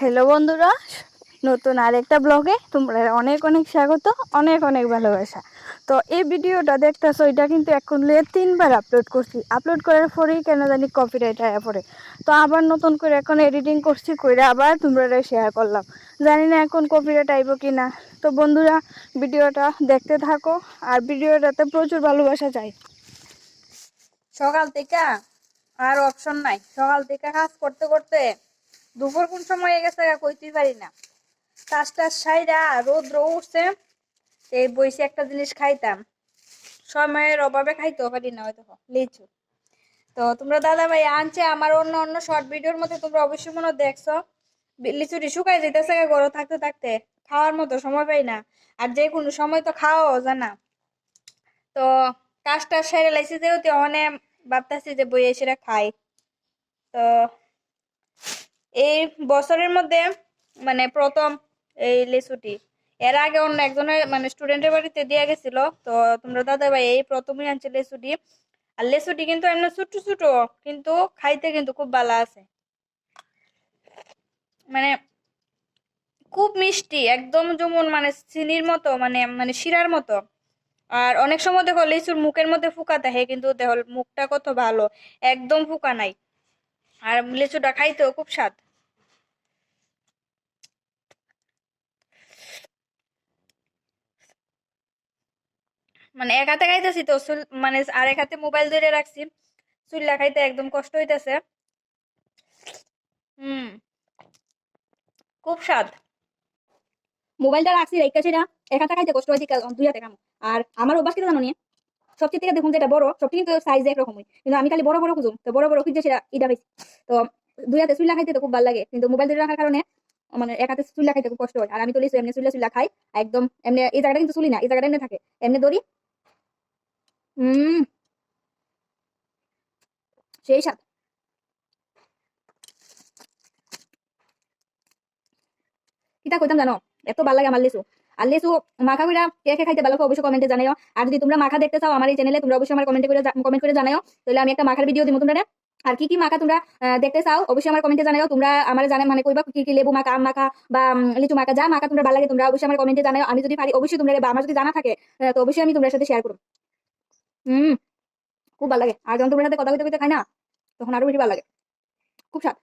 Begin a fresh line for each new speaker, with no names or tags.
Hello বন্ধুরা, নতুন আরেকটা ব্লগে তোমরা অনেক অনেক স্বাগত, অনেক অনেক ভালোবাসা। তো এই ভিডিওটা দেখতেছো, এটা কিন্তু এখন লিয়ে তিনবার আপলোড করছি। আপলোড করার পরেই কেন জানি কপিরাইট আয়া পড়ে। তো আবার নতুন করে এখন এডিটিং করছি করে আবার তোমরা শেয়ার করলাম। জানি না এখন কপিরাইট আইব কি না তো বন্ধুরা, ভিডিওটা দেখতে থাকো, আর ভিডিওটাতে প্রচুর ভালোবাসা চাই।
সকাল থেকে আর অপশন নাই। সকাল থেকে কাজ করতে করতে দুপুর কোন সময় গেছে কইতেই পারি না। কাজটা সাইরা রোদ্র উঠছে, এই বইসে একটা জিনিস খাইতাম। সময়ের অভাবে খাইতেও পারি না হয়তো, লিচু। তো তোমরা দাদা ভাই আনছে আমার অন্য অন্য শর্ট ভিডিওর মধ্যে তোমরা অবশ্যই মনে দেখছ। লিচুটি শুকাই যেতেছে গরম থাকতে থাকতে, খাওয়ার মতো সময় পাই না। আর যে কোনো সময় তো খাওয়াও জানা তো কাজটা সেরে লাইছি যেহেতু, অনেক ভাবতেছি যে বই এসে খাই। তো এই বছরের মধ্যে মানে প্রথম এই লিচুটি এর আগে অন্য একজনের মানে স্টুডেন্টের বাড়িতে দিয়ে গেছিল, তো তোমরা দাদা ভাই এই প্রথমই আনছে লেচুটি আর লেচুটি কিন্তু এমনি ছোট ছোট কিন্তু খাইতে কিন্তু খুব ভালো আছে। মানে খুব মিষ্টি, একদম যেমন মানে চিনির মতো মানে মানে শিরার মতো। আর অনেক সময় দেখো লিচুর মুখের মধ্যে ফুকা থাকে কিন্তু দেখো মুখটা কত ভালো, একদম ফুকা নাই। আর লিচুটা খাইতেও খুব স্বাদ। মানে এক হাতে খাইতেছি তো, চুল মানে আর এক হাতে মোবাইল ধরে রাখছি, চুল্লা খাইতে একদম কষ্ট হইতেছে। হুম, খুব স্বাদ।
মোবাইলটা রাখছি, রেখেছি না। এক হাতে খাইতে কষ্ট হয়েছে দুই হাতে কাম আর আমার অভ্যাস কিন্তু জানো নিয়ে সবচেয়ে থেকে দেখুন যেটা বড় সবটি কিন্তু সাইজ একরকমই। কিন্তু আমি খালি বড় বড় খুঁজুম, তো বড় বড় খুঁজছে সেটা ইটা পাইছি তো দুই হাতে চুল্লা খাইতে তো খুব ভালো লাগে। কিন্তু মোবাইল ধরে রাখার কারণে মানে এক হাতে চুল্লা খাইতে খুব কষ্ট হয়। আর আমি তো এমনি চুল্লা চুল্লা খাই, একদম এমনি এই জায়গাটা কিন্তু চুলি না, এই জায়গাটা এমনি থাকে। এমনি দড়ি হুম সেই স্বাদ। কিতা কইতাম জানো? এত ভালো লাগে আমার লিচু। আর লিচু, মাখা কইরা কে কে খাইতে ভালো অবশ্যই কমেন্টে জানাও আর যদি তোমরা মাখা দেখতে চাও আমার এই চ্যানেলে তোমরা অবশ্যই আমার কমেন্টে করে কমেন্ট করে জানাও তাহলে আমি একটা মাখার ভিডিও দিব তোমরা আর কি কি মাখা তোমরা দেখতে চাও অবশ্যই আমার কমেন্টে জানাও তোমরা আমার জানে মানে কইবা কি কি লেবু মাখা, আম মাখা বা লিচু মাখা, যা মাখা তোমরা ভালো লাগে তোমরা অবশ্যই আমার কমেন্টে জানাও আমি যদি পারি, অবশ্যই তোমরা বা আমার যদি জানা থাকে তো অবশ্যই আমি তোমার সাথে শেয়ার করব। হুম, খুব ভালো লাগে। আর যখন তোমার সাথে কথা কইতে কইতে খাই না, তখন আরও বেশি ভালো লাগে। খুব স্বাদ।